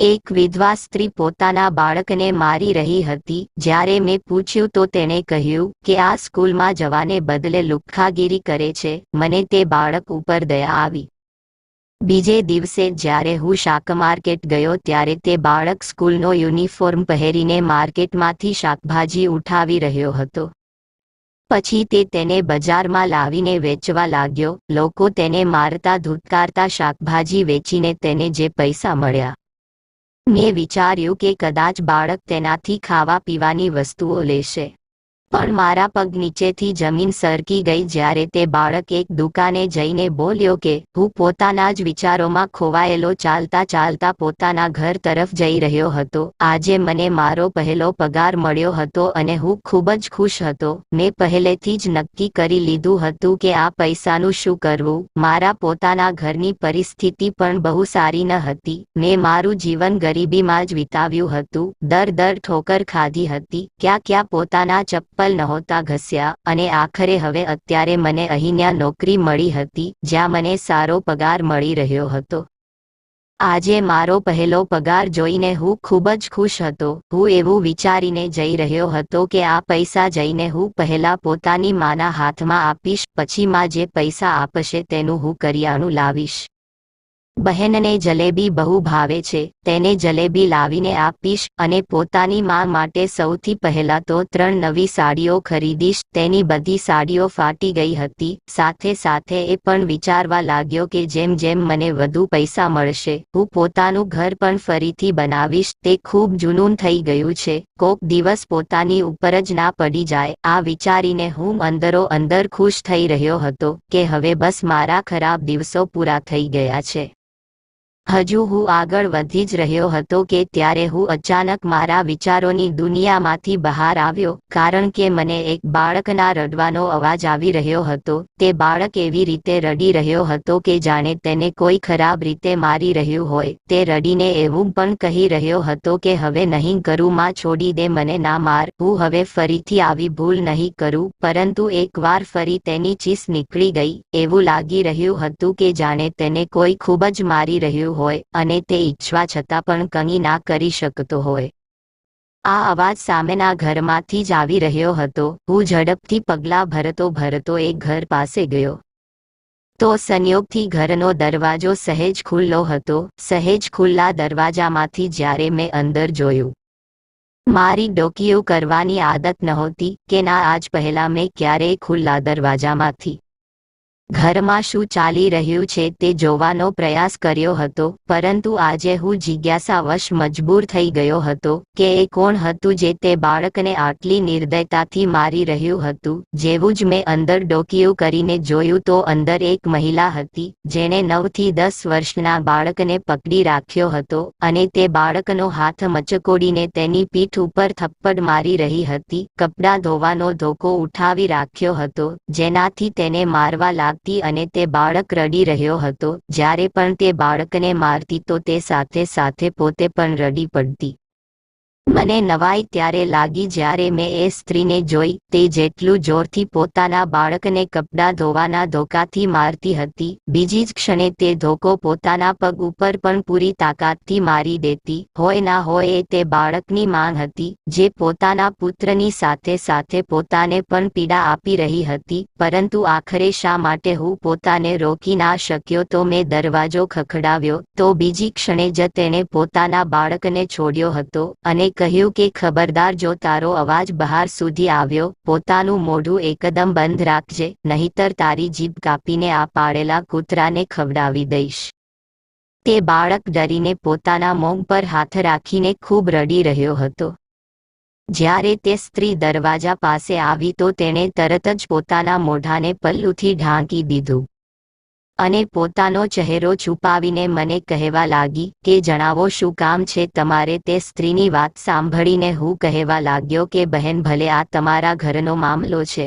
એક વિધવા સ્ત્રી પોતાના બાળકને મારી રહી હતી. જ્યારે મેં પૂછ્યું તો તેણે કહ્યું કે આ સ્કૂલમાં જવાને બદલે લુખ્ખાગીરી કરે છે. મને તે બાળક ઉપર દયા આવી. બીજે દિવસે જ્યારે હું શાક માર્કેટ ગયો ત્યારે તે બાળક સ્કૂલનો યુનિફોર્મ પહેરીને માર્કેટમાંથી શાકભાજી ઉઠાવી રહ્યો હતો. પછી તે તેને બજારમાં લાવીને વેચવા લાગ્યો. લોકો તેને મારતા ધૂતકારતા શાકભાજી વેચીને તેને જે પૈસા મળ્યા મેં વિચાર્યું કે કદાચ બાળક તેનાથી ખાવા પીવાની વસ્તુઓ લેશે. પણ મારા પગ નીચેથી જમીન સરકી ગઈ જ્યારે તે બાળક એક દુકાને જઈને બોલ્યો કે હું પોતાના જ વિચારોમાં ખોવાયેલો ચાલતા ચાલતા પોતાના ઘર તરફ જઈ રહ્યો હતો. આજે મને મારો પહેલો પગાર મળ્યો હતો અને હું ખૂબ જ ખુશ હતો. મેં પહેલેથી જ નક્કી કરી લીધું હતું કે આ પૈસાનું શું કરવું. મારા પોતાના ઘરની પરિસ્થિતિ પણ બહુ સારી ન હતી. મેં મારું જીવન ગરીબીમાં જ વિતાવ્યું હતું. દર દર ઠોકર ખાધી હતી. ક્યાં ક્યાં પોતાના ચપ્પલ નહોતા ઘસ્યા અને આખરે હવે અત્યારે મને અહીંયા નોકરી મળી હતી, જ્યાં મને સારો પગાર મળી રહ્યો હતો. આજે મારો પહેલો પગાર જોઈને હું ખૂબ જ ખુશ હતો. હું એવું વિચારીને જઈ રહ્યો હતો કે આ પૈસા જઈને હું પહેલા પોતાની માના હાથમાં આપીશ, પછી માં જે પૈસા આપશે તેનું હું કરિયાણું લાવીશ. બહેનને જલેબી બહુ ભાવે છે. તેને જલેબી લાવીને આપીશ અને પોતાની માં માટે સૌથી પહેલા તો ત્રણ નવી સાડીઓ ખરીદીશ. તેની બધી સાડીઓ ફાટી ગઈ હતી. સાથે સાથે એ પણ વિચારવા લાગ્યો કે જેમ જેમ મને વધુ પૈસા મળશે, હું પોતાનું ઘર પણ ફરીથી બનાવીશ. તે ખૂબ જુનૂન થઈ ગયું છે. કોક દિવસ પોતાની ઉપર જ ના પડી જાય. આ વિચારીને હું અંદરો અંદર ખુશ થઈ રહ્યો હતો કે હવે બસ મારા ખરાબ દિવસો પૂરા થઈ ગયા છે. હજુ હું આગળ વધી જ રહ્યો હતો કે ત્યારે હું અચાનક મારા વિચારોની દુનિયામાંથી બહાર આવ્યો, કારણ કે મને એક બાળકના રડવાનો અવાજ આવી રહ્યો હતો. તે બાળક એવી રીતે રડી રહ્યો હતો કે જાણે તેને કોઈ ખરાબ રીતે મારી રહ્યું હોય. તે રડીને એવું પણ કહી રહ્યો હતો કે, હવે નહીં કરું, માં છોડી દે, મને ના માર. હું હવે ફરીથી આવી ભૂલ નહીં કરું. પરંતુ એકવાર ફરી તેની ચીસ નીકળી ગઈ, એવું લાગી રહ્યું હતું કે જાણે તેને કોઈ ખૂબ જ મારી રહ્યું હોય અને તે ઈચ્છવા છતાં પણ કંઈ ના કરી શકતો હોય. આ અવાજ સામેના ઘરમાંથી જ આવી રહ્યો હતો. હું ઝડપથી પગલાં ભરતો ભરતો એ ઘર પાસે ગયો. તો સંયોગથી ઘરનો દરવાજો સહેજ ખુલ્લો હતો. સહેજ ખુલ્લા દરવાજામાંથી જ્યારે મેં અંદર જોયું. મારી ડોકીયું કરવાની આદત નહોતી કે ના, આજ પહેલા મેં ક્યારેય ખુલ્લા દરવાજામાંથી ઘરમાં શું ચાલી રહ્યું છે તે જોવાનો પ્રયાસ કર્યો હતો, પરંતુ આજે હું જિજ્ઞાસાવશ મજબૂર થઈ ગયો હતો કે એ કોણ હતું જે તે બાળકને આટલી નિર્દયતાથી મારી રહ્યું હતું, જેવું જ મેં અંદર ડોકીયું કરીને જોયું તો અંદર એક મહિલા હતી, જેણે નવથી દસ વર્ષના બાળકને પકડી રાખ્યો હતો અને તે બાળકનો હાથ મચકોડીને તેની પીઠ ઉપર થપ્પડ મારી રહી હતી, કપડાં ધોવાનો ધોકો ઉઠાવી રાખ્યો હતો, જેનાથી તેને મારવા લાગ લાગતી અને તે બાળક રડી રહ્યો હતો. જ્યારે પણ તે બાળકને મારતી તો તે સાથે સાથે પોતે પણ રડી પડતી. મને નવાઈ ત્યારે લાગી જ્યારે મેં એ સ્ત્રીને જોઈ, તે જેટલું જોરથી પોતાના બાળકને કપડાં ધોવાના ધોકાથી મારતી હતી. બીજી જ ક્ષણે તે ધોકો પોતાના પગ ઉપર પણ પૂરી તાકાતથી મારી દેતી. હોય ના હોય એ તે બાળકની માંગ હતી, જે પોતાના પુત્રની સાથે સાથે પોતાને પણ પીડા આપી રહી હતી. પરંતુ આખરે શા માટે હું પોતાને રોકી ના શક્યો તો મેં દરવાજો ખખડાવ્યો. તો બીજી ક્ષણે જ તેણે પોતાના બાળકને છોડ્યો હતો અને કહ્યું કે ખબરદાર જો તારો અવાજ બહાર સુધી આવ્યો, પોતાનું મોઢું એકદમ બંધ રાખજે, નહીતર તારી જીભ કાપીને આ પાળેલા કૂતરાને ખવડાવી દઈશ. તે બાળક ડરીને પોતાના મોંગ પર હાથ રાખીને ખૂબ રડી રહ્યો હતો. જ્યારે તે સ્ત્રી દરવાજા પાસે આવી તો તેણે તરત જ પોતાના મોઢાને પલ્લુથી ઢાંકી દીધું. અને પોતાનો ચહેરો છુપાવીને મને કહેવા લાગી કે જણાવો શું કામ છે તમારે તે સ્ત્રીની વાત સાંભળીને હું કહેવા લાગ્યો કે બહેન ભલે આ તમારા ઘરનો મામલો છે.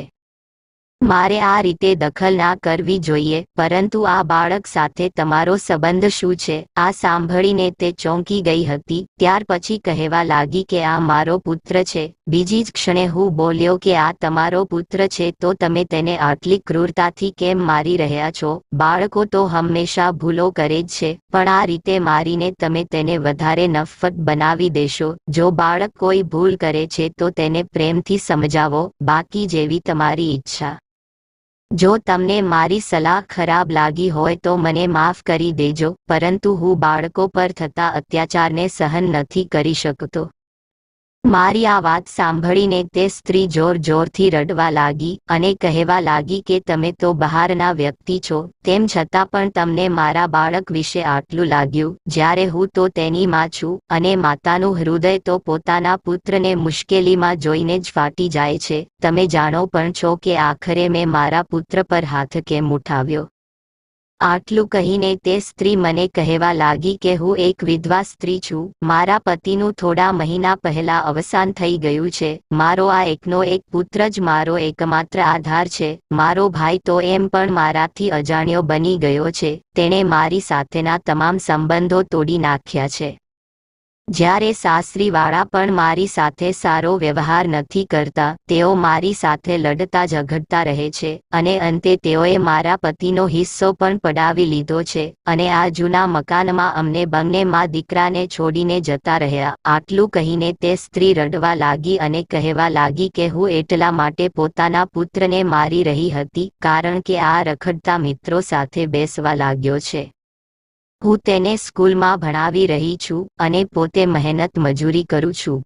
મારે આ રીતે દખલ ના કરવી જોઈએ, પરંતુ આ બાળક સાથે તમારો સંબંધ શું છે? આ સાંભળીને તે ચોંકી ગઈ હતી, ત્યાર પછી કહેવા લાગી કે આ મારો પુત્ર છે. બીજી જ ક્ષણે હું બોલ્યો કે આ તમારો પુત્ર છે તો તમે તેને આટલી ક્રૂરતાથી કેમ મારી રહ્યા છો? બાળકો તો હંમેશા ભૂલો કરે જ છે, પણ આ રીતે મારીને તમે તેને વધારે નફત બનાવી દેશો. જો બાળક કોઈ ભૂલ કરે છે તો તેને પ્રેમથી સમજાવો, બાકી જેવી તમારી ઈચ્છા. જો તમને મારી સલાહ ખરાબ લાગી હોય તો મને માફ કરી દેજો, પરંતુ હું બાળકો પર થતા અત્યાચારને સહન નથી કરી શકતો. મારી આ વાત સાંભળીને તે સ્ત્રી જોર જોરથી રડવા લાગી અને કહેવા લાગી કે તમે તો બહારના વ્યક્તિ છો, તેમ છતાં પણ તમને મારા બાળક વિશે આટલું લાગ્યું, જ્યારે હું તો તેની માં છું અને માતાનું હૃદય તો પોતાના પુત્રને મુશ્કેલીમાં જોઈને જ ફાટી જાય છે, તમે જાણો પણ છો કે આખરે મેં મારા પુત્ર પર હાથ કેમ ઉઠાવ્યો. આટલું કહીને તે સ્ત્રી મને કહેવા લાગી કે હું એક વિધવા સ્ત્રી છું, મારા પતિનું થોડા મહિના પહેલા અવસાન થઈ ગયું છે, મારો આ એકનો એક પુત્ર જ મારો એકમાત્ર આધાર છે, મારો ભાઈ તો એમ પણ મારાથી અજાણ્યો બની ગયો છે, તેણે મારી સાથેના તમામ સંબંધો તોડી નાખ્યા છે. જ્યારે સાસરીવાળા પણ મારી સાથે સારો વ્યવહાર નથી કરતા, તેઓ મારી સાથે લડતા ઝઘડતા રહે છે અને અંતે તેઓએ મારા પતિનો હિસ્સો પણ પડાવી લીધો છે અને આ જૂના મકાનમાં અમને બંને માં દીકરાને છોડીને જતા રહ્યા. આટલું કહીને તે સ્ત્રી રડવા લાગી અને કહેવા લાગી કે હું એટલા માટે પોતાના પુત્રને મારી રહી હતી કારણ કે આ રખડતા મિત્રો સાથે બેસવા લાગ્યો છે. હું તેને સ્કૂલમાં ભણાવી રહી છું અને પોતે મહેનત મજૂરી કરું છું.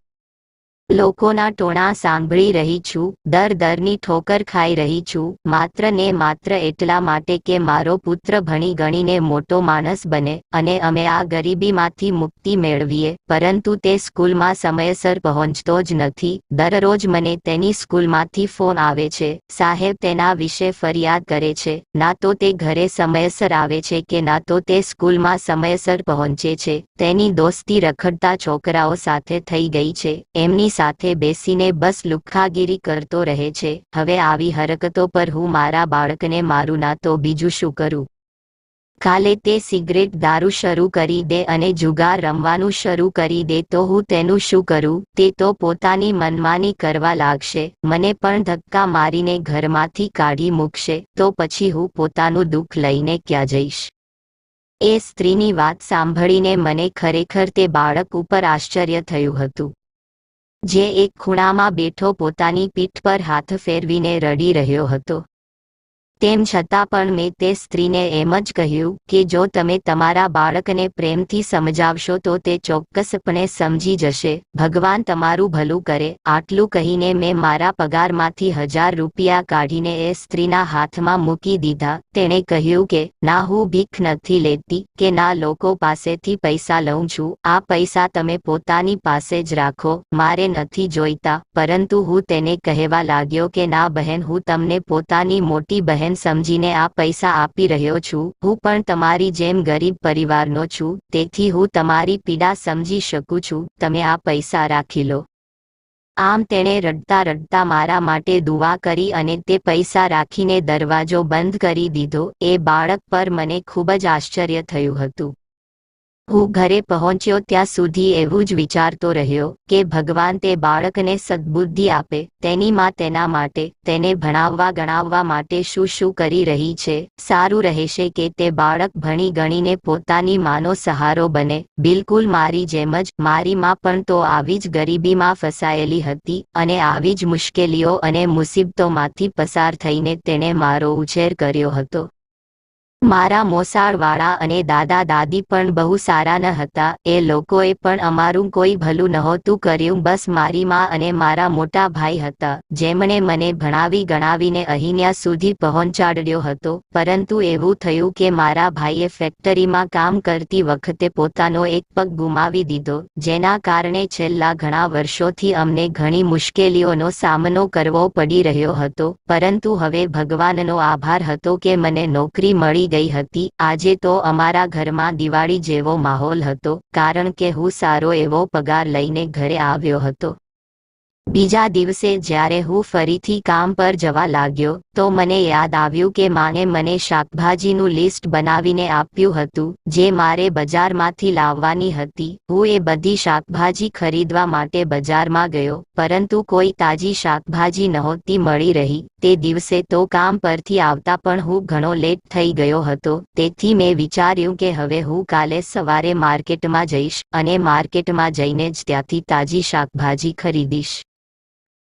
લોકોના ટોણા સાંભળી રહી છું, દર દરની ઠોકર ખાઈ રહી છું, માત્ર ને માત્ર એટલા માટે કે મારો પુત્ર ભણી ગણીને મોટો માણસ બને અને અમે આ ગરીબીમાંથી મુક્તિ મેળવીએ, પરંતુ તે સ્કૂલમાં સમયસર પહોંચતો જ નથી, દરરોજ મને તેની સ્કૂલમાંથી ફોન આવે છે, સાહેબ તેના વિશે ફરિયાદ કરે છે, ના તો તે ઘરે સમયસર આવે છે કે ના તો તે સ્કૂલમાં સમયસર પહોંચે છે, તેની દોસ્તી રખડતા છોકરાઓ સાથે થઈ ગઈ છે, એમની સાથે બેસીને બસ લુખ્ખાગીરી કરતો રહે છે. હવે આવી હરકતો પર હું મારા બાળકને મારું ના તો બીજું શું કરું? કાલે તે સિગરેટ દારૂ શરૂ કરી દે અને જુગાર રમવાનું શરૂ કરી દે તો હું તેનું શું કરું? તે તો પોતાની મનમાની કરવા લાગશે. મને પણ ધક્કા મારીને ઘરમાંથી કાઢી મૂકશે. તો પછી હું પોતાનું દુઃખ લઈને ક્યાં જઈશ? એ સ્ત્રીની વાત સાંભળીને મને ખરેખર તે બાળક ઉપર આશ્ચર્ય થયું હતું. જે એક ખૂણામાં બેઠો પોતાની પીઠ પર હાથ ફેરવીને રડી રહ્યો હતો. તેમ છતાં પણ મેં તે સ્ત્રીને એમ જ કહ્યું કે જો તમે તમારા બાળકને પ્રેમથી સમજાવશો તો તે ચોક્કસપણે સમજી જશે. ભગવાન તમારું ભલું કરે આટલું કહીને મેં મારા પગારમાંથી હજાર રૂપિયા કાઢીને એ સ્ત્રીના હાથમાં મૂકી દીધા. તેણે કહ્યું કે, ના, હું ભીખ નથી લેતી કે ના, લોકો પાસેથી પૈસા લઉં છું. આ પૈસા તમે પોતાની પાસે જ રાખો. મારે નથી જોઈતા. પરંતુ હું તેને કહેવા લાગ્યો કે, ના, બહેન, હું તમને પોતાની મોટી બહેન બહેન સમજીને આ પૈસા આપી રહ્યો છું. હું પણ તમારી જેમ ગરીબ પરિવારનો છું, તેથી હું તમારી પીડા સમજી શકું છું. તમે આ પૈસા રાખી લો. આમ તેણે રડતા રડતા મારા માટે દુવા કરી અને તે પૈસા રાખીને દરવાજો બંધ કરી દીધો. એ બાળક પર મને ખૂબ જ આશ્ચર્ય થયું હતું. હું ઘરે પહોંચ્યો ત્યાં સુધી એવું જ વિચારતો રહ્યો કે ભગવાન તે બાળકને સદબુદ્ધિ આપે, તેની માં તેના માટે, તેને ભણાવવા ગણાવવા માટે શું શું કરી રહી છે, સારું રહેશે કે તે બાળક ભણી ગણીને પોતાની માનો સહારો બને, બિલકુલ મારી જેમ જ, મારી માં પણ તો આવી જ ગરીબીમાં ફસાયેલી હતી અને આવી જ મુશ્કેલીઓ અને મુસીબતોમાંથી પસાર થઈને તેણે મારો ઉછેર કર્યો હતો. મારા મોસાળવાળા અને દાદા દાદી પણ બહુ સારા ન હતા. એ લોકોએ પણ અમારું કોઈ ભલું નહોતું કર્યું. બસ મારી માં અને મારા મોટા ભાઈ હતા. જેમણે મને ભણાવી ગણાવીને અહીંયા સુધી પહોંચાડ્યો હતો. પરંતુ એવું થયું કે મારા ભાઈએ ફેક્ટરીમાં કામ કરતી વખતે પોતાનો એક પગ ગુમાવી દીધો, જેના કારણે છેલ્લા ઘણા વર્ષોથી અમને ઘણી મુશ્કેલીઓનો સામનો કરવો પડી રહ્યો હતો. પરંતુ હવે ભગવાનનો આભાર હતો કે મને નોકરી મળી ગઈ હતી. આજે તો અમારા ઘરમાં દિવાળી જેવો માહોલ હતો, કારણ કે હું સારો એવો પગાર લઈને ઘરે આવ્યો હતો. બીજા દિવસે જ્યારે હું ફરીથી કામ પર જવા લાગ્યો, તો મને યાદ આવ્યું કે માને મને શાકભાજીનું લિસ્ટ બનાવીને આપ્યું હતું, જે મારે બજારમાંથી લાવવાની હતી. હું એ બધી શાકભાજી ખરીદવા માટે બજારમાં ગયો, પરંતુ કોઈ તાજી શાકભાજી નહોતી મળી રહી. તે દિવસે તો કામ પરથી આવતા પણ હું ઘણો લેટ થઈ ગયો હતો, તેથી મેં વિચાર્યું કે હવે હું કાલે સવારે માર્કેટમાં જઈશ અને માર્કેટમાં જઈને જ ત્યાંથી તાજી શાકભાજી ખરીદીશ.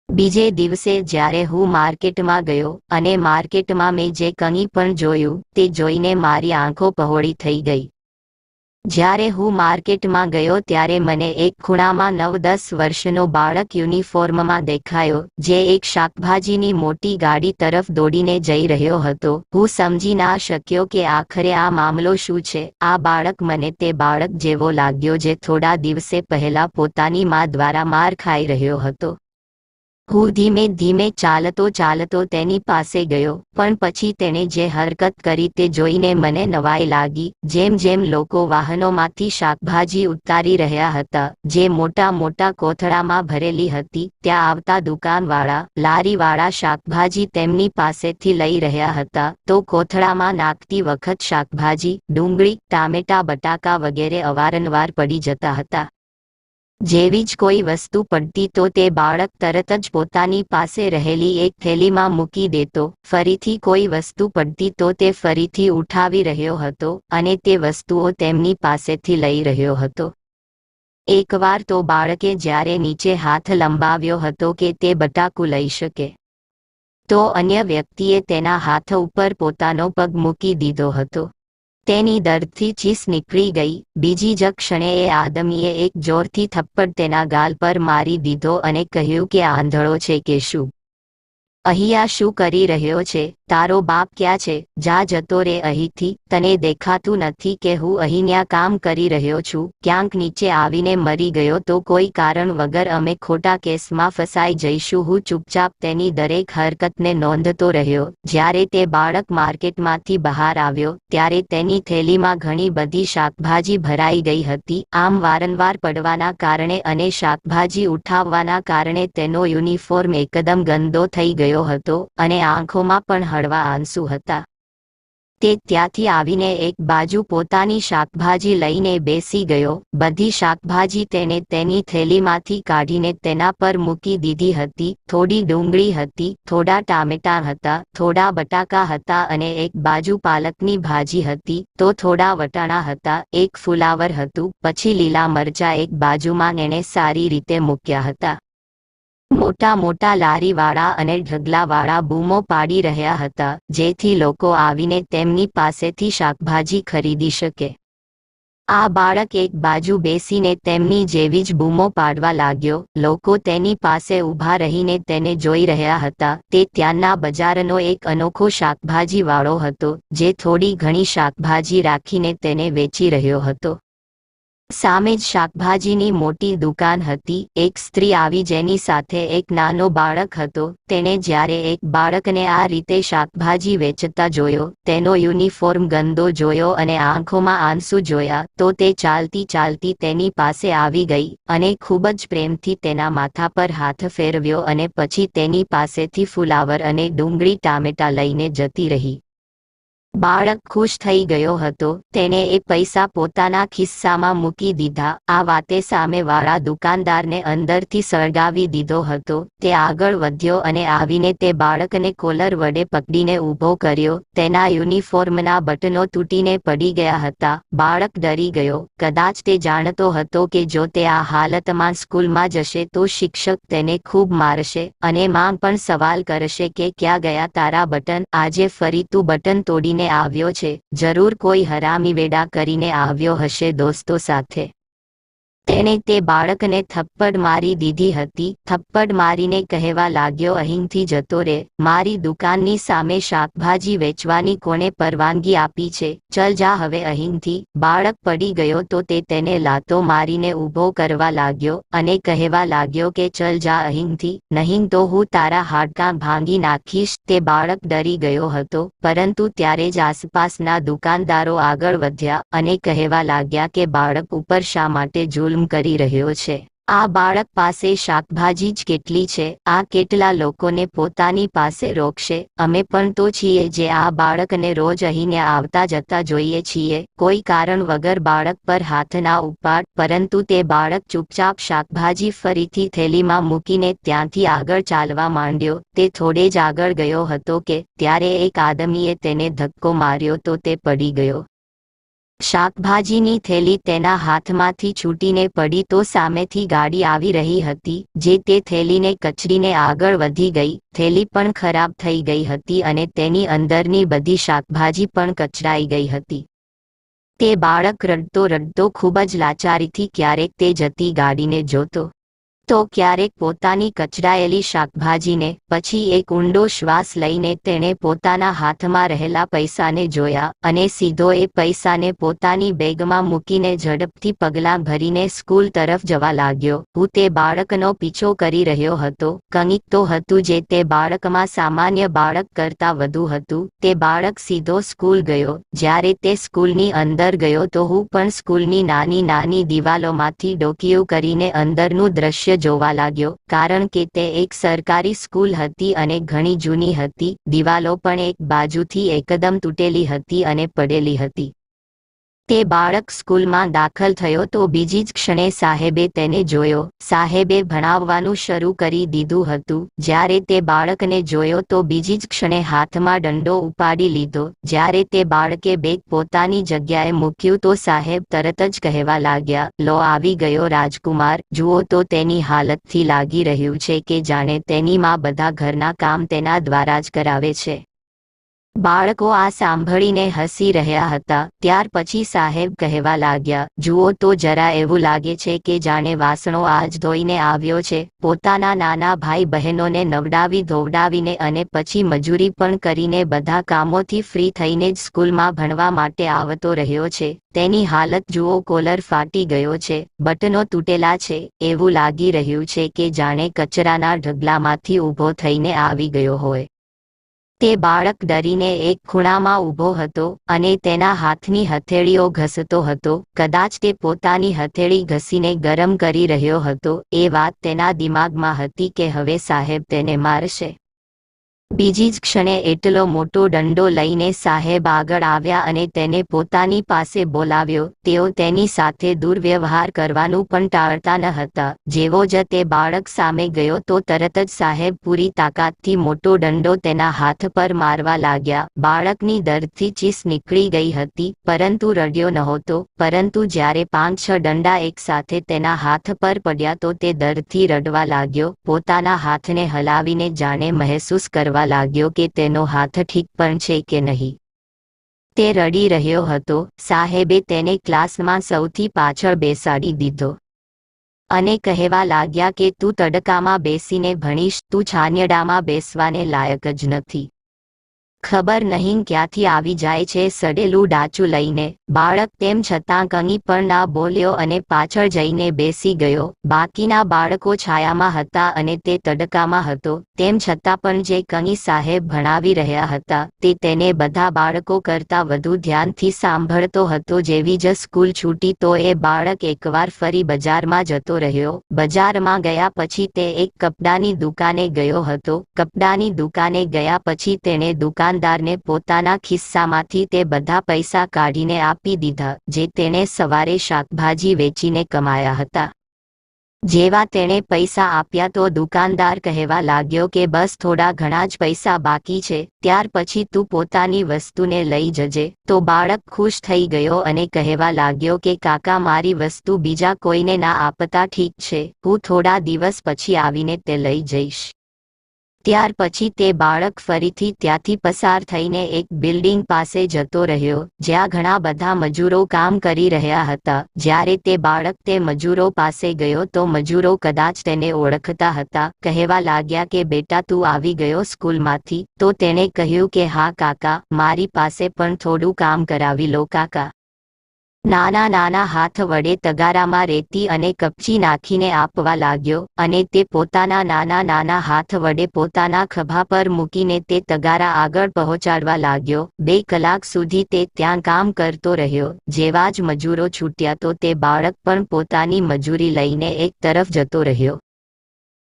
બીજે દિવસે જ્યારે હું માર્કેટમાં ગયો અને માર્કેટમાં મેં જે કંઈ પણ જોયું તે જોઈને મારી આંખો પહોળી થઈ ગઈ. જ્યારે હું માર્કેટમાં ગયો ત્યારે મને એક ખૂણામાં નવ દસ વર્ષનો બાળક યુનિફોર્મમાં દેખાયો, જે એક શાકભાજીની મોટી ગાડી તરફ દોડીને જઈ રહ્યો હતો. હું સમજી ના શક્યો કે આખરે આ મામલો શું છે. આ બાળક મને તે બાળક જેવો લાગ્યો જે થોડા દિવસે પહેલા પોતાની મા દ્વારા માર ખાઈ રહ્યો હતો. હું ધીમે ધીમે ચાલતો ચાલતો તેની પાસે ગયો, પણ પછી તેણે જે હરકત કરી તે જોઈને મને નવાઈ લાગી. જેમ જેમ લોકો વાહનોમાંથી શાકભાજી ઉતારી રહ્યા હતા, જે મોટા મોટા કોથળામાં ભરેલી હતી, ત્યાં આવતા દુકાનવાળા, લારીવાળા શાકભાજી તેમની પાસેથી લઈ રહ્યા હતા. તો કોથળામાં નાખતી વખત શાકભાજી, ડુંગળી, ટામેટા, બટાકા વગેરે અવારનવાર પડી જતા હતા. જેવી જ કોઈ વસ્તુ પડતી તો તે બાળક તરત જ પોતાની પાસે રહેલી એક થેલીમાં મૂકી દેતો. ફરીથી કોઈ વસ્તુ પડતી તો તે ફરીથી ઉઠાવી રહ્યો હતો અને તે વસ્તુઓ તેમની પાસેથી લઈ રહ્યો હતો. એકવાર તો બાળકે જ્યારે નીચે હાથ લંબાવ્યો હતો કે તે બટાકુ લઈ શકે, તો અન્ય વ્યક્તિએ તેના હાથ ઉપર પોતાનો પગ મૂકી દીધો હતો. તેની દર્દથી ચીસ નીકળી ગઈ. બીજી જ ક્ષણે એ આદમીએ એક જોરથી થપ્પડ તેના ગાલ પર મારી દીધો અને કહ્યું કે આંધળો છે કે શું? અહીંયા શું કરી રહ્યો છે? તારો બાપ ક્યાં છે? જા જતો રે અહીંથી. તને દેખાતું નથી કે હું અહીંયા કામ કરી રહ્યો છું. ક્યાંક નીચે આવીને મરી ગયો તો કોઈ કારણ વગર અમે ખોટા કેસમાં ફસાઈ જઈશું. હું ચૂપચાપ તેની દરેક હરકતને નોંધતો રહ્યો. જ્યારે તે બાળક માર્કેટમાંથી બહાર આવ્યો, ત્યારે તેની થેલીમાં ઘણી બધી શાકભાજી ભરાઈ ગઈ હતી. આમ વારંવાર પડવાના કારણે અને શાકભાજી ઉઠાવવાના કારણે તેનો યુનિફોર્મ એકદમ ગંદો થઈ ગયો હતો અને આંખોમાં પણ હળવા આંસુ હતા. તે ત્યાંથી આવીને એક બાજુ પોતાની શાકભાજી લઈને બેસી ગયો. બધી શાકભાજી તેને તેની થેલીમાંથી કાઢીને તેના પર મૂકી દીધી હતી. થોડી ડુંગળી હતી, થોડા ટામેટા હતા, થોડા બટાકા હતા અને એક બાજુ પાલકની ભાજી હતી. તો થોડા વટાણા હતા, એક ફુલાવર હતું, પછી લીલા મરચા એક બાજુમાં એણે સારી રીતે મૂક્યા હતા. મોટા મોટા લારીવાળા અને ઢગલાવાળા બૂમો પાડી રહ્યા હતા, જેથી લોકો આવીને તેમની પાસેથી શાકભાજી ખરીદી શકે. આ બાળક એક બાજુ બેસીને તેમની જેવી જ બૂમો પાડવા લાગ્યો. લોકો તેની પાસે ઊભા રહીને તેને જોઈ રહ્યા હતા. તે ત્યાંના બજારનો એક અનોખો શાકભાજી વાળો હતો, જે થોડી ઘણી શાકભાજી રાખીને તેને વેચી રહ્યો હતો. સામે જ શાકભાજીની મોટી દુકાન હતી. એક સ્ત્રી આવી જેની સાથે એક નાનો બાળક હતો. તેણે જ્યારે એક બાળકને આ રીતે શાકભાજી વેચતા જોયો, તેનો યુનિફોર્મ ગંદો જોયો અને આંખોમાં આંસુ જોયા, તો તે ચાલતી ચાલતી તેની પાસે આવી ગઈ અને ખૂબ જ પ્રેમથી તેના માથા પર હાથ ફેરવ્યો અને પછી તેની પાસેથી ફુલાવર અને ડુંગળી ટામેટા લઈને જતી રહી. બાળક ખુશ થઈ ગયો હતો. તેણે એ પૈસા પોતાના ખિસ્સામાં મૂકી દીધા. આ વાતે સામેવાળા દુકાનદારને અંદરથી સળગાવી દીધો હતો. તે આગળ વધ્યો અને આવીને તે બાળકને કોલર વડે પકડીને ઊભો કર્યો. તેના યુનિફોર્મના બટનો તૂટીને પડી ગયા હતા. બાળક ડરી ગયો. કદાચ તે જાણતો હતો કે જો તે આ હાલતમાં સ્કૂલમાં જશે તો શિક્ષક તેને ખૂબ મારશે અને માં પણ સવાલ કરશે કે ક્યાં ગયા તારા બટન? આજે ફરી તું બટન તોડીને આવ્યો છે. જરૂર કોઈ હરામી વેડા કરીને આવ્યો હશે દોસ્તો સાથે. તેણે તે બાળકને થપ્પડ મારી દીધી હતી. થપ્પડ મારીને કહેવા લાગ્યો, અહીંથી જતો રે. મારી દુકાનની સામે શાકભાજી વેચવાની કોને પરવાનગી આપી છે? ચલ જા હવે અહીંથી. બાળક પડી ગયો તો તે તેને લાતો મારીને ઊભો કરવા લાગ્યો અને કહેવા લાગ્યો કે, ચલ જા અહીંથી. નહીં તો હું તારા હાડકાં ભાંગી નાખીશ. તે બાળક ડરી ગયો હતો, પરંતુ ત્યારે જ આસપાસના દુકાનદારો આગળ વધ્યા અને કહેવા લાગ્યા કે, બાળક ઉપર શા માટે જુલ્મ કરી રહ્યો છે. આ બાળક પાસે શાકભાજી જ કેટલી છે, આ કેટલા લોકોને પોતાની પાસે રોકશે, અમે પણ તો છીએ જે આ બાળકને રોજ અહીંને આવતા જતા જોઈએ છીએ, કોઈ કારણ વગર બાળક પર હાથ ના ઉપાડ, પરંતુ તે બાળક ચૂપચાપ શાકભાજી ફરીથી થેલીમાં મૂકીને ત્યાંથી આગળ ચાલવા માંડ્યો, તે થોડે જ આગળ ગયો હતો કે, ત્યારે એક આદમીએ તેને ધક્કો માર્યો તો તે પડી ગયો. શાકભાજીની થેલી તેના હાથમાંથી છૂટીને પડી તો સામેથી ગાડી આવી રહી હતી, જે તે થેલીને કચડીને આગળ વધી ગઈ. થેલી પણ ખરાબ થઈ ગઈ હતી અને તેની અંદરની બધી શાકભાજી પણ કચડાઈ ગઈ હતી. તે બાળક રડતો રડતો ખૂબ જ લાચારીથી ક્યારેક તે જતી ગાડીને જોતો. તો ક્યારેક પોતાની કચડાયેલી શાકભાજીને, પછી એક ઊંડો શ્વાસ લઈને તેણે પોતાના હાથમાં રહેલા પૈસાને જોયા અને સીધો એ પૈસાને પોતાની બેગમાં મૂકીને ઝડપથી પગલાં ભરીને સ્કૂલ તરફ જવા લાગ્યો. હું તે બાળકનો પીછો કરી રહ્યો હતો. કંઈક તો હતું જે તે બાળકમાં સામાન્ય બાળક કરતા વધુ હતું. તે બાળક સીધો સ્કૂલ ગયો. જ્યારે તે સ્કૂલની અંદર ગયો તો હું પણ સ્કૂલની નાની નાની દિવાલોમાંથી ડોકિયું કરીને અંદરનું દ્રશ્ય જોવા લાગ્યો, કારણ કે તે એક સરકારી સ્કૂલ હતી અને ઘણી જૂની હતી. દિવાલો પણ એક બાજુથી એકદમ તૂટેલી હતી અને પડેલી હતી. તે બાળક સ્કૂલમાં દાખલ થયો તો બીજી જ ક્ષણે સાહેબે તેને જોયો. સાહેબે ભણાવવાનું શરૂ કરી દીધું હતું. જ્યારે તે બાળકને જોયો તો બીજી જ ક્ષણે હાથમાં દંડો ઉપાડી લીધો. જ્યારે તે બાળકે બેગ પોતાની જગ્યાએ મૂક્યું તો સાહેબ તરત જ કહેવા લાગ્યા, લો, આવી ગયો રાજકુમાર. જુઓ તો તેની હાલતથી લાગી રહ્યું છે કે જાણે તેની માં બધા ઘરના કામ તેના દ્વારા જ કરાવે છે. બાળકો આ સાંભળીને હસી રહ્યા હતા. ત્યાર પછી સાહેબ કહેવા લાગ્યા, જુઓ તો જરા એવું લાગે છે કે જાણે વાસણો આજ ધોઈને આવ્યો છે. પોતાના નાના ભાઈ બહેનોને નવડાવી ધોવડાવીને અને પછી મજૂરી પણ કરીને બધા કામોથી ફ્રી થઈને જ સ્કૂલમાં ભણવા માટે આવતો રહ્યો છે. તેની હાલત જુઓ, કોલર ફાટી ગયો છે, બટનો તૂટેલા છે. એવું લાગી રહ્યું છે કે જાણે કચરાના ઢગલામાંથી ઊભો થઈને આવી ગયો હોય. તે બાળક ડરીને એક ખૂણામાં ઊભો હતો અને તેના હાથની હથેળીઓ ઘસતો હતો. કદાચ તે પોતાની હથેળી ઘસીને ગરમ કરી રહ્યો હતો. એ વાત તેના દિમાગમાં હતી કે હવે સાહેબ તેને મારશે. બીજી જ ક્ષણે એટલો મોટો દંડો લઈને સાહેબ આગળ આવ્યા અને તેને પોતાની પાસે બોલાવ્યો. તેઓ તેની સાથે દુર્વ્યવહાર કરવાનું પણ ટાળતા ન હતા. જેવો જ તે બાળક સામે ગયો તો તરત જ સાહેબ પૂરી તાકાતથી મોટો દંડો તેના હાથ પર મારવા લાગ્યા. બાળકની દર્દથી ચીસ નીકળી ગઈ હતી, પરંતુ રડ્યો નહોતો. પરંતુ જ્યારે પાંચ છ દંડા એકસાથે તેના હાથ પર પડ્યા તો તે દર્દથી રડવા લાગ્યો. પોતાના હાથને હલાવીને જાણે મહેસૂસ કરવા લાગ્યો કે તેનો હાથ ઠીક પણ છે કે નહીં. તે રડી રહ્યો હતો. સાહેબે તેને ક્લાસમાં સૌથી પાછળ બેસાડી દીધો. અને કહેવા લાગ્યા કે તું તડકામાં બેસીને ભણીશ, તું છાનિયડામાં બેસવાને લાયક જ નથી. ખબર નહીં ક્યાંથી આવી જાય છે. સડેલું ડાચું લઈને બાળક તેમ છતાં કંઈ પણ ના બોલ્યો અને પાછળ જઈને બેસી ગયો. બાકીના બાળકો છાયામાં હતા અને તે તડકામાં હતો. તેમ છતાં પણ જે કંઈ સાહેબ ભણાવી રહ્યા હતા તે તેને બધા બાળકો કરતા વધુ ધ્યાનથી સાંભળતો હતો. જેવી જ સ્કૂલ છૂટી તો એ બાળક એકવાર ફરી બજારમાં જતો રહ્યો. બજારમાં ગયા પછી તે એક કપડાની દુકાને ગયો હતો. કપડાની દુકાને ગયા પછી તેણે દુકાન દુકાનદારને પોતાના ખિસ્સામાંથી તે બધા પૈસા કાઢીને આપી દીધા, જે તેણે સવારે શાકભાજી વેચીને કમાયા હતા. જેવા તેણે પૈસા આપ્યા તો દુકાનદાર કહેવા લાગ્યો કે બસ થોડા ઘણા જ પૈસા બાકી છે, ત્યાર પછી તું પોતાની વસ્તુને લઈ જજે. તો બાળક ખુશ થઈ ગયો અને કહેવા લાગ્યો કે, કાકા, મારી વસ્તુ બીજા કોઈને ના આપતા ઠીક છે, હું થોડા દિવસ પછી આવીને તે લઈ જઈશ. ત્યાર પછી તે બાળક ફરીથી ત્યાંથી પસાર થઈને એક બિલ્ડિંગ પાસે જતો રહ્યો, જ્યાં ઘણા બધા મજૂરો કામ કરી રહ્યા હતા. જ્યારે તે બાળક તે મજૂરો પાસે ગયો તો મજૂરો કદાચ તેને ઓળખતા હતા. કહેવા લાગ્યા કે, બેટા, તું આવી ગયો સ્કૂલમાંથી. તો તેણે કહ્યું કે, હા કાકા, મારી પાસે પણ થોડું કામ કરાવી લો કાકા. નાના નાના હાથ વડે તગારામાં રેતી અને કપચી નાખીને આપવા લાગ્યો અને તે પોતાના નાના નાના હાથ વડે પોતાના ખભા પર મૂકીને તે તગારા આગળ પહોંચાડવા લાગ્યો. બે કલાક સુધી તે ત્યાં કામ કરતો રહ્યો. જેવા જ મજૂરો છૂટ્યા તો તે બાળક પણ પોતાની મજૂરી લઈને એક તરફ જતો રહ્યો.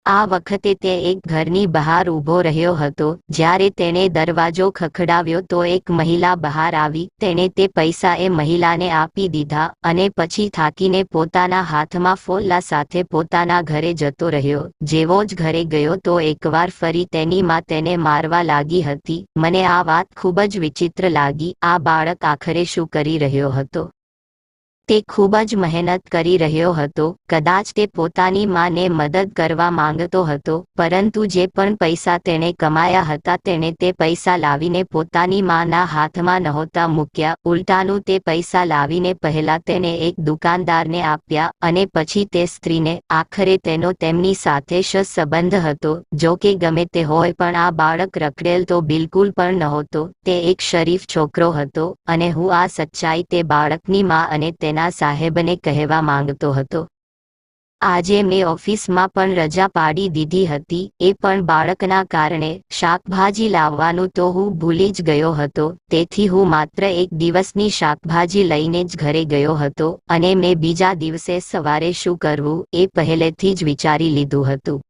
આ વખતે તે એક ઘરની બહાર ઊભો રહ્યો હતો. જ્યારે તેણે દરવાજો ખખડાવ્યો તો એક મહિલા બહાર આવી. તેણે તે પૈસા એ મહિલાને આપી દીધા અને પછી થાકીને પોતાના હાથમાં ફોલ્લા સાથે પોતાના ઘરે જતો રહ્યો. જેવો જ ઘરે ગયો તો એકવાર ફરી તેની માં તેને મારવા લાગી હતી. મને આ વાત ખૂબ જ વિચિત્ર લાગી. આ બાળક આખરે શું કરી રહ્યો હતો? તે ખૂબ જ મહેનત કરી રહ્યો હતો. કદાચ તે પોતાની માને મદદ કરવા માંગતો હતો, પરંતુ જે પણ પૈસા તેણે કમાયા હતા તેણે તે પૈસા લાવીને પોતાની માના હાથમાં નહોતા મૂક્યા. ઉલટાનું તે પૈસા લાવીને પહેલા તેણે એક દુકાનદારને આપ્યા અને પછી તે સ્ત્રીને. આખરે તેનો તેમની સાથે શ સંબંધ હતો. જો કે ગમે તે હોય પણ આ બાળક રખડેલ તો બિલકુલ પણ નહોતો. તે એક શરીફ છોકરો હતો અને હું આ સચ્ચાઈ તે બાળકની માં અને તેના તેના સાહેબને કહેવા માંગતો હતો. આજે મેં ઓફિસમાં પણ રજા પાડી દીધી હતી, એ પણ બાળકના કારણે શાકભાજી લાવવાનું તો હું ભૂલી જ ગયો હતો, તેથી હું માત્ર એક દિવસની શાકભાજી લઈને જ ઘરે ગયો હતો અને મેં બીજા દિવસે સવારે શું કરવું એ પહેલેથી જ વિચારી લીધું હતું.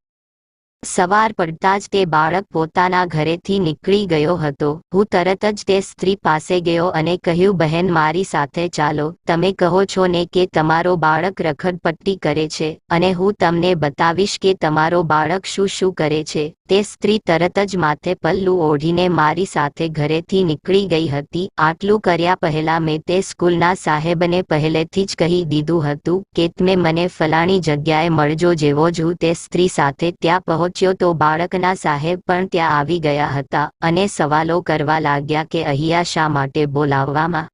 સવાર પડતા જ તે બાળક પોતાના ઘરેથી નીકળી ગયો હતો. હું તરત જ તે સ્ત્રી પાસે ગયો અને કહ્યું, બહેન, મારી સાથે ચાલો. તમે કહો છો ને કે તમારો બાળક રખડપટ્ટી કરે છે અને હું તમને બતાવીશ કે તમારો બાળક શું શું કરે છે. તે સ્ત્રી તરત જ માથે પલ્લું ઓઢીને મારી સાથે ઘરેથી નીકળી ગઈ હતી. આટલું કર્યા પહેલા મેં તે સ્કૂલના સાહેબને પહેલેથી જ કહી દીધું હતું કે, તમે મને ફલાણી જગ્યાએ મળજો જેવો જ હું તે સ્ત્રી સાથે ત્યાં પહોંચ્યો તો બાળકના સાહેબ પણ ત્યાં આવી ગયા હતા અને સવાલો કરવા લાગ્યા કે અહીંયા શા માટે બોલાવવામાં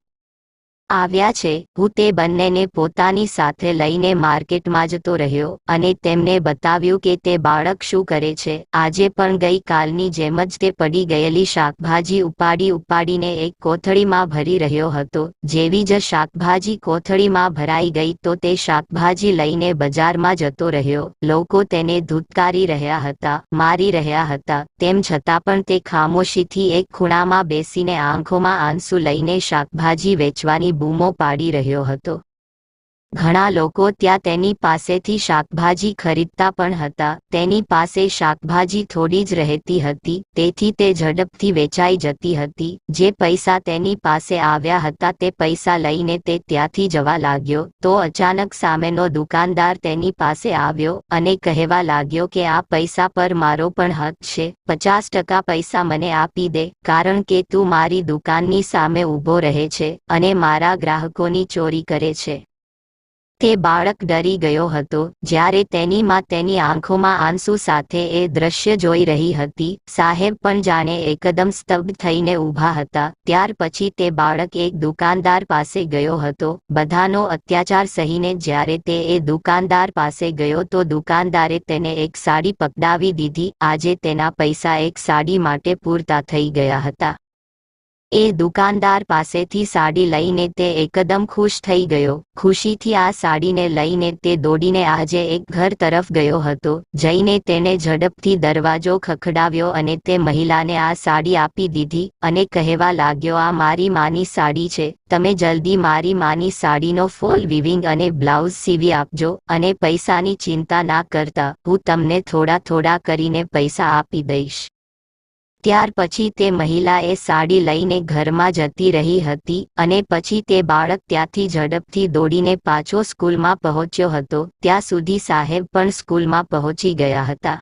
આવ્યા છે, હું તે બંનેને પોતાની સાથે લઈને માર્કેટમાં જતો રહ્યો અને તેમને બતાવ્યું કે તે બાળક શું કરે છે. આજે પણ ગઈ કાલની જેમ જ તે પડી ગયેલી શાકભાજી ઉપાડી ઉપાડીને એક કોથળીમાં ભરી રહ્યો હતો. જેવી જ શાકભાજી કોથળીમાં ભરાઈ ગઈ તો તે શાકભાજી લઈને બજારમાં જતો રહ્યો. લોકો તેને ધૂતકારી રહ્યા હતા, મારી રહ્યા હતા, તેમ છતાં પણ તે ખામોશીથી એક ખૂણામાં બેસીને આંખોમાં આંસુ લઈને શાકભાજી વેચવાની બૂમો પાડી રહ્યો હતો. ઘણા લોકો ત્યાં તેની પાસેથી શાકભાજી ખરીદતા પણ હતા. તેની પાસે શાકભાજી થોડી જ રહેતી હતી, તેથી તે ઝડપથી વેચાઈ જતી હતી. જે પૈસા તેની પાસે આવ્યા હતા તે પૈસા લઈને તે ત્યાંથી જવા લાગ્યો. તો અચાનક સામેનો દુકાનદાર તેની પાસે આવ્યો અને કહેવા લાગ્યો કે, આ પૈસા પર મારો પણ હક છે. પચાસ ટકા પૈસા મને આપી દે, કારણ કે તું મારી દુકાનની સામે ઊભો રહે છે અને મારા ગ્રાહકોની ચોરી કરે છે. તે બાળક ડરી ગયો હતો, જ્યારે તેની માં તેની આંખોમાં આંસુ સાથે એ દ્રશ્ય જોઈ રહી હતી. સાહેબ પણ જાણે એકદમ સ્તબ્ધ થઈને ઊભા હતા. ત્યાર પછી તે બાળક એક દુકાનદાર પાસે ગયો હતો. બધાનો અત્યાચાર સહીને જ્યારે તે એ દુકાનદાર પાસે ગયો તો દુકાનદારે તેને એક સાડી પકડાવી દીધી. આજે તેના પૈસા એક સાડી માટે પૂરતા થઈ ગયા હતા. એ દુકાનદાર પાસેથી સાડી લઈને તે એકદમ ખુશ થઈ ગયો. ખુશીથી આ સાડીને લઈને તે દોડીને આજે એક ઘર તરફ ગયો હતો. જઈને તેને ઝડપથી દરવાજો ખખડાવ્યો અને તે મહિલાને આ સાડી આપી દીધી અને કહેવા લાગ્યો, આ મારી માની સાડી છે. તમે જલ્દી મારી માની સાડીનો ફોલ વિવિંગ અને બ્લાઉઝ સીવી આપજો અને પૈસાની ચિંતા ના કરતા હું તમને થોડા થોડા કરીને પૈસા આપી દઈશ. ત્યાર પછી તે મહિલા એ સાડી લઈને ઘરમાં જતી રહી હતી અને પછી તે બાળક ત્યાંથી ઝડપથી દોડીને પાછો સ્કૂલમાં પહોંચ્યો હતો. ત્યાં સુધી સાહેબ પણ સ્કૂલમાં પહોંચી ગયા હતા.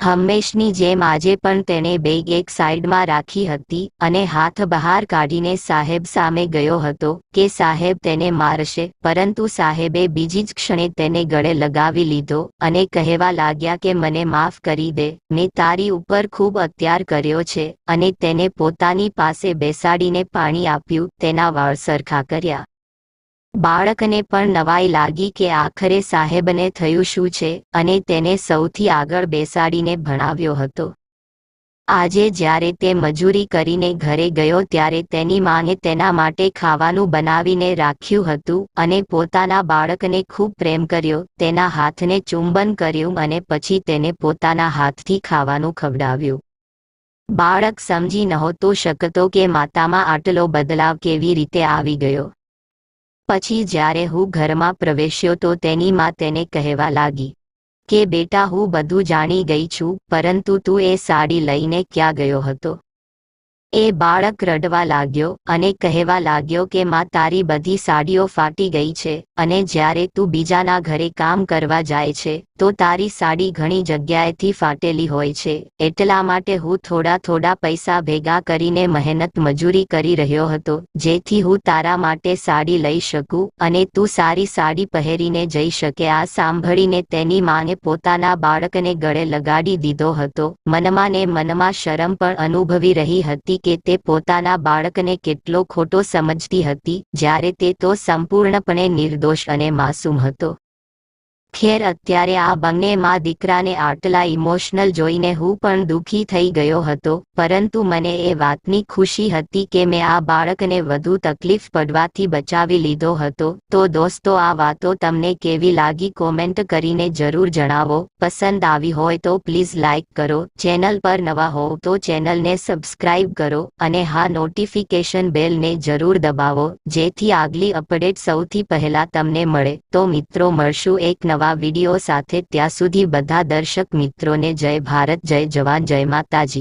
હંમેશની જેમ આજે પણ તેણે બેગ એક સાઈડમાં રાખી હતી અને હાથ બહાર કાઢીને સાહેબ સામે ગયો હતો કે સાહેબ તેને મારશે, પરંતુ સાહેબે બીજી જ ક્ષણે તેને ગળે લગાવી લીધો અને કહેવા લાગ્યા કે મને માફ કરી દે, મેં તારી ઉપર ખૂબ અત્યાર કર્યો છે અને તેને પોતાની પાસે બેસાડીને પાણી આપ્યું, તેના વાળ સરખા કર્યા. બાળકને પણ નવાઈ લાગી કે આખરે સાહેબને થયું શું છે અને તેને સૌથી આગળ બેસાડીને ભણાવ્યો હતો. આજે જ્યારે તે મજૂરી કરીને ઘરે ગયો ત્યારે તેની માને તેના માટે ખાવાનું બનાવીને રાખ્યું હતું અને પોતાના બાળકને ખૂબ પ્રેમ કર્યો, તેના હાથને ચુંબન કર્યું અને પછી તેને પોતાના હાથથી ખાવાનું ખવડાવ્યું. બાળક સમજી નહોતો શકતો કે માતામાં આટલો બદલાવ કેવી રીતે આવી ગયો. પછી જ્યારે હું ઘરમાં પ્રવેશ્યો તો તેની માં તેને કહેવા લાગી કે, બેટા, હું બધું જાણી ગઈ છું, પરંતુ તું એ સાડી લઈને ક્યાં ગયો હતો? એ બાળક રડવા લાગ્યો અને કહેવા લાગ્યો કે, માં, તારી બધી સાડીઓ ફાટી ગઈ છે અને જ્યારે તું બીજાના ઘરે કામ કરવા જાય છે તો તારી સાડી ઘણી જગ્યાએથી ફાટેલી હોય છે, એટલા માટે હું થોડા થોડા પૈસા ભેગા કરીને મહેનત મજૂરી કરી રહ્યો હતો, જેથી હું તારા માટે સાડી લઈ શકું અને તું સારી સાડી પહેરીને જઈ શકે. આ સાંભળીને તેની માને પોતાના બાળકને ગળે લગાડી દીધો હતો. મનમાં ને મનમાં શરમ પણ અનુભવી રહી હતી કે તે પોતાના બાળકને કેટલો ખોટો સમજતી હતી, જ્યારે તે તો સંપૂર્ણપણે નિર્દોષ અને માસૂમ હતો. ખેર અત્યારે આ બંને માં દીકરાને આટલા ઇમોશનલ જોઈને હું પણ દુઃખી થઈ ગયો હતો, પરંતુ મને એ વાતની ખુશી હતી કે મેં આ બાળકને વધુ તકલીફ પડવાથી બચાવી લીધો હતો. તો દોસ્તો, આ વાતો તમને કેવી લાગી કોમેન્ટ કરીને જરૂર જણાવો. પસંદ આવી હોય તો પ્લીઝ લાઇક કરો. ચેનલ પર નવા હોવ તો ચેનલને સબસ્ક્રાઇબ કરો અને હા, નોટિફિકેશન બેલને જરૂર દબાવો. જેથી આગલી અપડેટ સૌથી પહેલા તમને મળે. તો મિત્રો, મળશું એક નવા વીડિયો સાથે ત્યાં સુધી બધા દર્શક મિત્રોને જય ભારત જય જવાન જય માતાજી.